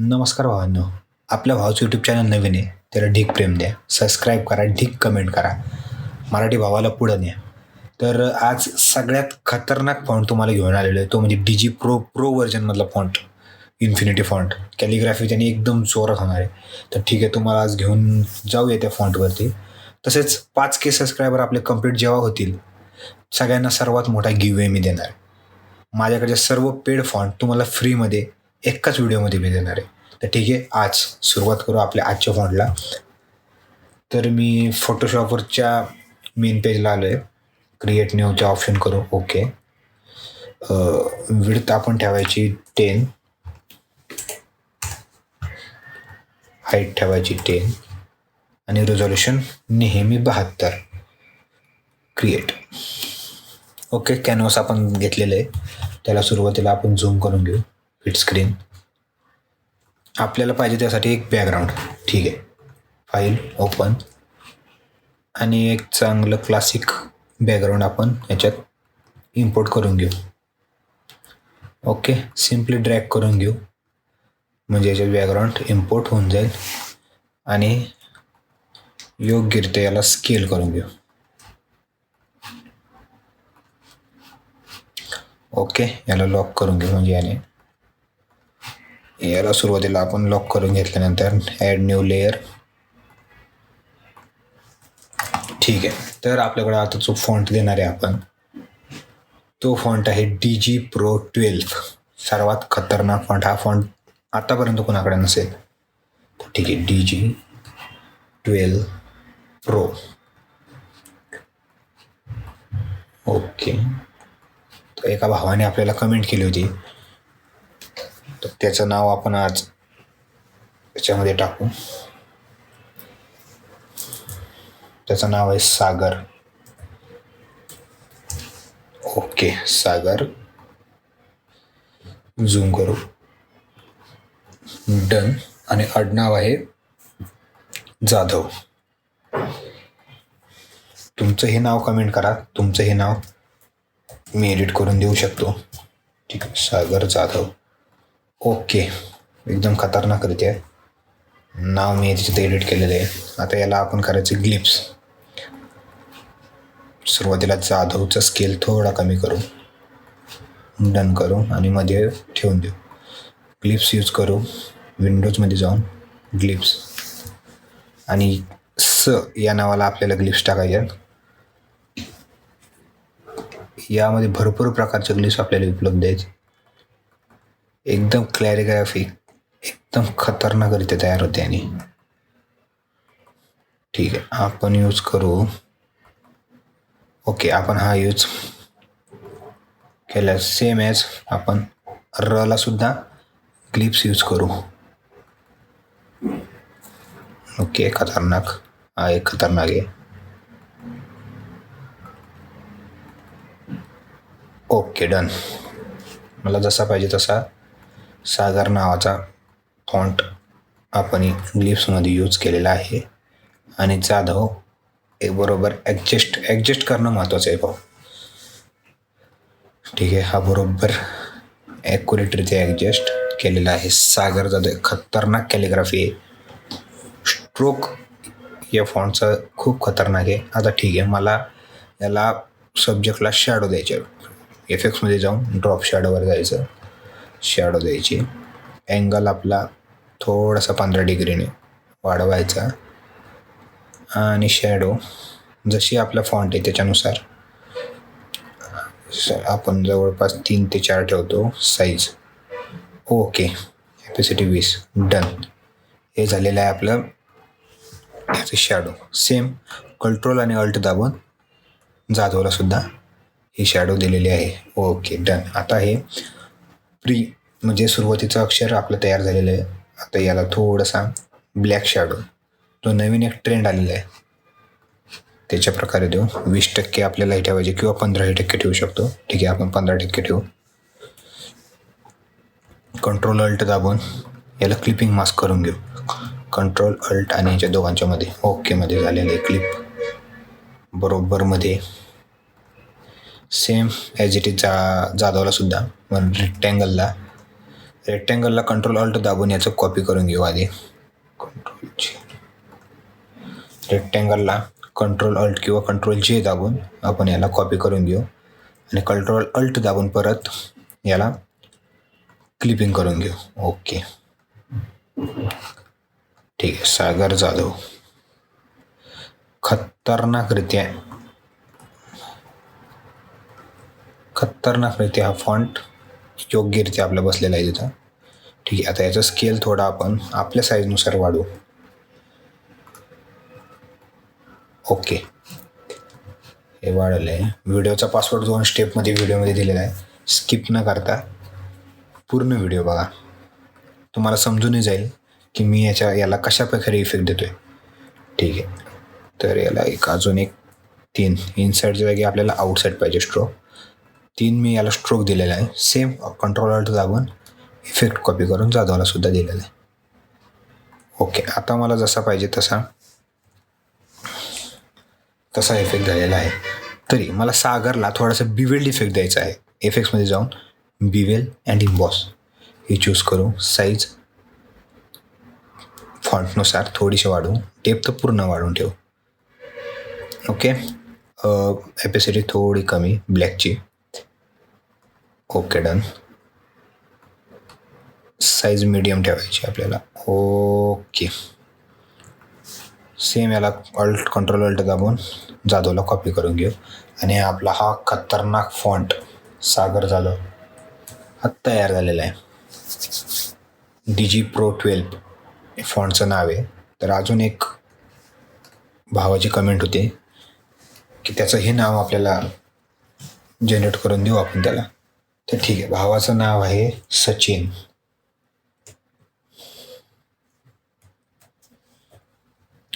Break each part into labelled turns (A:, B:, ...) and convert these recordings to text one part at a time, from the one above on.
A: नमस्कार भावांनो आपल्या भावाचं यूट्यूब चॅनल नवीन आहे त्याला ढीक प्रेम द्या सबस्क्राईब करा ढीक कमेंट करा मराठी भावाला पुढं न्या. तर आज सगळ्यात खतरनाक फॉन्ट तुम्हाला घेऊन आलेलो आहे तो म्हणजे डी जी प्रो प्रो व्हर्जनमधला फॉन्ट इन्फिनिटी फॉन्ट कॅलिग्राफी त्याने एकदम जोरात होणार आहे. तर ठीक आहे तुम्हाला आज घेऊन जाऊया त्या फॉन्टवरती तसेच पाच के सबस्क्रायबर आपले कंप्लीट जेव्हा होतील सगळ्यांना सर्वात मोठा गिव मी देणार. माझ्याकडे सर्व पेड फॉन्ट तुम्हाला फ्रीमध्ये एकाच व्हिडिओमध्ये मी देणार आहे. तर ठीक आहे आज सुरुवात करू आपल्या आजच्या फॉन्टला तर मी फोटोशॉपवरच्या मेन पेजला आलो आहे क्रिएट न्यूच्या ऑप्शन करू ओके विडत आपण ठेवायची टेन हाईट ठेवायची टेन आणि रेझोल्युशन नेहमी बहात्तर. क्रिएट ओके कॅनव्हास आपण घेतलेलं आहे. त्याला सुरुवातीला आपण झूम करून घेऊ. स्प्लिट स्क्रीन आपल्याला पाहिजे त्यासाठी एक बॅकग्राऊंड ठीक आहे. फाईल ओपन आणि एक चांगलं क्लासिक बॅकग्राऊंड आपण याच्यात इम्पोर्ट करून घेऊ. ओके सिम्पली ड्रॅग करून घेऊ. म्हणजे याच्यात बॅकग्राऊंड इम्पोर्ट होऊन जाईल. आणि योग्यरित्या याला स्केल करून घेऊ. ओके याला लॉक करून घेऊ. म्हणजे याने याला सुरुवातीला आपण लॉक करून घेतल्यानंतर ॲड न्यू लेयर ठीक आहे. तर आपल्याकडे आता जो फॉन्ट देणार आहे आपण तो फॉन्ट आहे डी जी प्रो ट्वेल्व सर्वात खतरनाक फॉन्ट हा फॉन्ट आतापर्यंत कोणाकडे नसेल? तर ठीक आहे D G twelve pro okay. तर एका भावाने आपल्याला कमेंट केली होती तर त्याचं नाव आपण आज त्याच्यामध्ये टाकू. त्याचं नाव आहे सागर. ओके सागर. झूम करू. डन. आणि आडनाव आहे जाधव. तुमचं हे नाव कमेंट करा. तुमचं हे नाव मी एडिट करून देऊ शकतो. ठीक आहे. सागर जाधव. ओके. एकदम खतरनाक रिती आहे नाव मी तिथे एडिट केलेलं आहे. आता याला आपण करायचं ग्लिप्स सुरुवातीला जाधवचा स्केल थोडा कमी करू. डन करू आणि मध्ये ठेवून देऊ. ग्लिप्स यूज करू. विंडोजमध्ये जाऊन ग्लिप्स आणि स या नावाला आपल्याला ग्लिप्स टाकायचे यामध्ये भरपूर प्रकारचे ग्लिप्स आपल्याला उपलब्ध आहेत. एकदम क्लॅरिग्राफिक एकदम खतरनाकरीत्या तयार होते आणि. ठीक आहे आपण यूज करू. ओके आपण हा यूज केला. सेम ॲज आपण रला सुद्धा ग्लिप्स यूज करू. ओके खतरनाक. हा एक खतरनाक आहे. ओके डन मला जसा पाहिजे तसा सागर नावाचा फॉन्ट आपण ग्लिप्समध्ये यूज केलेला आहे. आणि जाधव एक बरोबर ॲडजस्ट ॲडजस्ट करणं महत्त्वाचं आहे भाऊ. ठीक आहे हा बरोबर ॲक्युरेटरित्या ॲडजस्ट केलेला आहे. सागर जाधव खतरनाक कॅलिग्राफी आहे. स्ट्रोक या फॉन्टचा खूप खतरनाक आहे. आता ठीक आहे मला याला सब्जेक्टला शॅडो द्यायचे एक्समध्ये जाऊन ड्रॉप शॅडोवर जायचं. शॅडो द्यायची. अँगल आपला थोडासा पंधरा डिग्रीने वाढवायचा. आणि शॅडो जशी आपला फॉन्ट आहे त्याच्यानुसार आपण जवळपास तीन ते चार ठेवतो साईज ओके कॅपॅसिटी वीस. डन हे झालेलं आहे आपलं त्याचं शॅडो सेम कंट्रोल आणि अल्ट दाबून जाधवला सुद्धा ही शॅडो दिलेली आहे. ओके डन आता हे प्री म्हणजे सुरुवातीचं अक्षर आपलं तयार झालेलं आहे. आता याला थोडासा ब्लॅक शॅडो तो नवीन एक ट्रेंड आलेला आहे. त्याच्या प्रकारे देऊ. वीस टक्के आपल्याला हे ठेवायचे किंवा पंधराही टक्के ठेवू शकतो. ठीक आहे आपण पंधरा टक्के ठेवू. कंट्रोल अल्ट दाबून याला क्लिपिंग मास्क करून घेऊ. कंट्रोल अल्ट आणि याच्या दोघांच्या मध्ये ओकेमध्ये झालेलं आहे क्लिप बरोबरमध्ये सेम ॲज इट इज जा जाधवला सुद्धा. रेक्टँगलला रेक्टँगलला कंट्रोल ऑल्ट दाबून याचं कॉपी करून घेऊ आधी. कंट्रोल रेक्टँगलला कंट्रोल अल्ट किंवा कंट्रोल जे दाबून आपण याला कॉपी करून घेऊ. आणि कंट्रोल अल्ट दाबून परत याला क्लिपिंग करून घेऊ. ओके ठीक आहे सागर जाधव. खतरनाकरित्या खतरनाक नाही ते हा फॉन्ट योग्यरित्या आपला बसलेला आहे तिथं. ठीक आहे आता याचा स्केल थोडा आपण आपल्या साईजनुसार वाढवू. ओके. हे वाढलं आहे व्हिडिओचा पासवर्ड दोन स्टेपमध्ये व्हिडिओमध्ये दिलेला आहे. स्किप न करता पूर्ण व्हिडिओ बघा. तुम्हाला समजूनही जाईल की मी याच्या याला कशा प्रकारे इफेक्ट देतो आहे ठीक आहे. तर याला एक अजून एक तीन. इनसाईड जागी आपल्याला आउटसाईड पाहिजे स्ट्रोक तीन मी याला स्ट्रोक दिलेला आहे. सेम कंट्रोल ऑल्ट दाबून इफेक्ट कॉपी करून जाधवला सुद्धा दिलेला आहे. ओके आता मला जसा पाहिजे तसा तसा इफेक्ट झालेला आहे. तरी मला सागरला थोडासा बिवेल्ड इफेक्ट द्यायचा आहे. इफेक्ट्समध्ये जाऊन बिवेल अँड इम्बॉस हे चूज करू साईज फॉन्टनुसार थोडीशी वाढवू. टेप तर पूर्ण वाढवून ठेवू. ओके एपेसिटी थोडी कमी ब्लॅकची ओके डन साईज मीडियम ठेवायची आपल्याला. ओके सेम याला अल्ट कंट्रोल अल्ट दाबून जाधवला कॉपी करून घेऊ. आणि आपला हा खतरनाक फॉन्ट सागर जाधव हा तयार झालेला आहे. डी जी प्रो ट्वेल्व हे फॉन्टचं नाव आहे. तर अजून एक भावाची कमेंट होती की त्याचं हे नाव आपल्याला जनरेट करून देऊ आपण त्याला. तर ठीक आहे. भावाचं नाव आहे सचिन.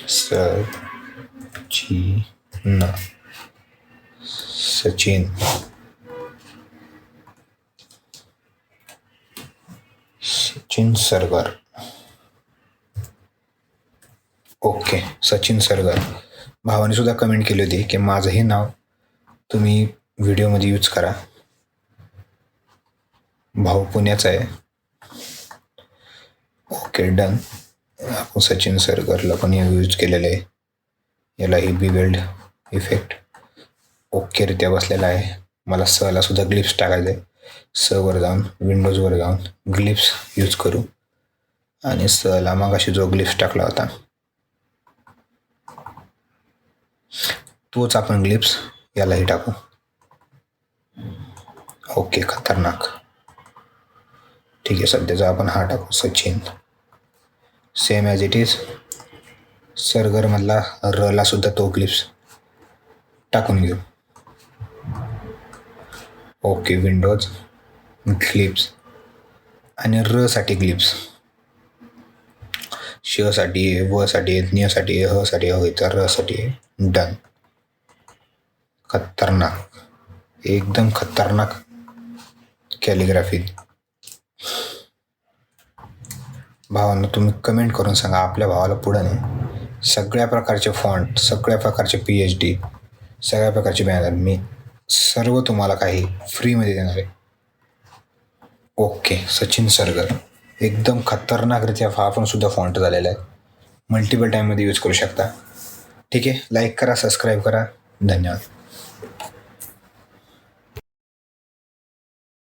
A: सचिन. सचिन. सचिन सरगर. ओके सचिन सरगर. भावाने सुद्धा कमेंट केली होती की माझं हे नाव तुम्ही व्हिडिओमध्ये यूज करा. भाऊ पुण्याचा आहे. Okay done. आपण सचिन सरकारला पण यूज केलेलं आहे. याला हे बी वेल्ड इफेक्ट ओकेरित्या बसलेला आहे. मला सहला सुद्धा ग्लिप्स टाकायचं आहे. सवर जाऊन विंडोजवर जाऊन ग्लिप्स यूज करू. आणि सहला मग अशी जो ग्लिप्स टाकला होता. तोच आपण ग्लिप्स यालाही टाकू. ओके खतरनाक. ठीक आहे सध्याचा आपण हा टाकू. Sachin. Same as it is सरगरमधला रला सुद्धा तो ग्लिप्स टाकून घेऊ. ओके विंडोज क्लिप्स आणि रसाठी ग्लिप्स शसाठी आहे वसाठी आहे ज्ञसाठी आहे हसाठी हवं तर रसाठी आहे डन खतरनाक. एकदम खतरनाक कॅलिग्राफी भावांना तुम्ही कमेंट करून सांगा आपल्या भावाला पुढं नाही. सगळ्या प्रकारचे फॉन्ट सगळ्या प्रकारचे पी एच डी सगळ्या प्रकारचे बॅनर मी सर्व तुम्हाला काही फ्रीमध्ये देणार आहे. ओके सचिन सरगर एकदम खतरनाकरित्या आपण सुद्धा फॉन्ट झालेला आहे मल्टिपल टाईममध्ये यूज करू शकता. ठीक आहे लाईक करा सबस्क्राईब करा. धन्यवाद.